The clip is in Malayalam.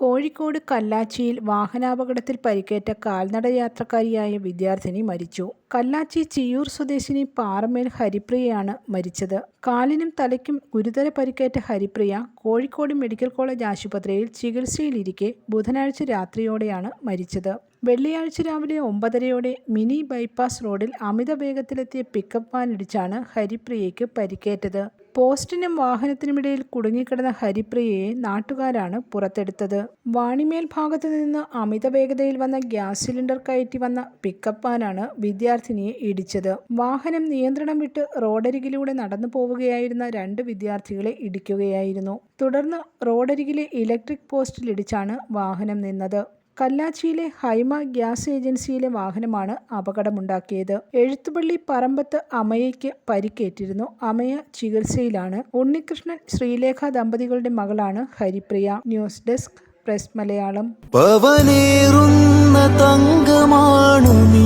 കോഴിക്കോട് കല്ലാച്ചിയിൽ വാഹനാപകടത്തിൽ പരിക്കേറ്റ കാൽനട യാത്രക്കാരിയായ വിദ്യാർത്ഥിനി മരിച്ചു. കല്ലാച്ചി ചിയൂർ സ്വദേശിനി പാറമേൽ ഹരിപ്രിയയാണ് മരിച്ചത്. കാലിനും തലയ്ക്കും ഗുരുതര പരിക്കേറ്റ ഹരിപ്രിയ കോഴിക്കോട് മെഡിക്കൽ കോളേജ് ആശുപത്രിയിൽ ചികിത്സയിലിരിക്കെ ബുധനാഴ്ച രാത്രിയോടെയാണ് മരിച്ചത്. വെള്ളിയാഴ്ച രാവിലെ ഒമ്പതരയോടെ മിനി ബൈപ്പാസ് റോഡിൽ അമിത വേഗത്തിലെത്തിയ പിക്കപ്പ് വാനിടിച്ചാണ് ഹരിപ്രിയയ്ക്ക് പരിക്കേറ്റത്. പോസ്റ്റിനും വാഹനത്തിനുമിടയിൽ കുടുങ്ങിക്കിടന്ന ഹരിപ്രിയയെ നാട്ടുകാരാണ് പുറത്തെടുത്തത്. വാണിമേൽ ഭാഗത്തു നിന്ന് അമിത വേഗതയിൽ വന്ന ഗ്യാസ് സിലിണ്ടർ കയറ്റി വന്ന പിക്കപ്പ് വാനാണ് വിദ്യാർത്ഥിനിയെ ഇടിച്ചത്. വാഹനം നിയന്ത്രണം വിട്ട് റോഡരികിലൂടെ നടന്നു പോവുകയായിരുന്ന രണ്ട് വിദ്യാർത്ഥികളെ ഇടിക്കുകയായിരുന്നു. തുടർന്ന് റോഡരികിലെ ഇലക്ട്രിക് പോസ്റ്റിലിടിച്ചാണ് വാഹനം നിന്നത്. കല്ലാച്ചിയിലെ ഹൈമ ഗ്യാസ് ഏജൻസിയിലെ വാഹനമാണ് അപകടമുണ്ടാക്കിയത്. എഴുത്തുപള്ളി പറമ്പത്ത് അമയയ്ക്ക് പരിക്കേറ്റിരുന്നു. അമയ ചികിത്സയിലാണ്. ഉണ്ണികൃഷ്ണൻ ശ്രീലേഖ ദമ്പതികളുടെ മകളാണ് Haripriya. News desk press Malayalam പവനേറുന്ന തങ്കമാണു നീ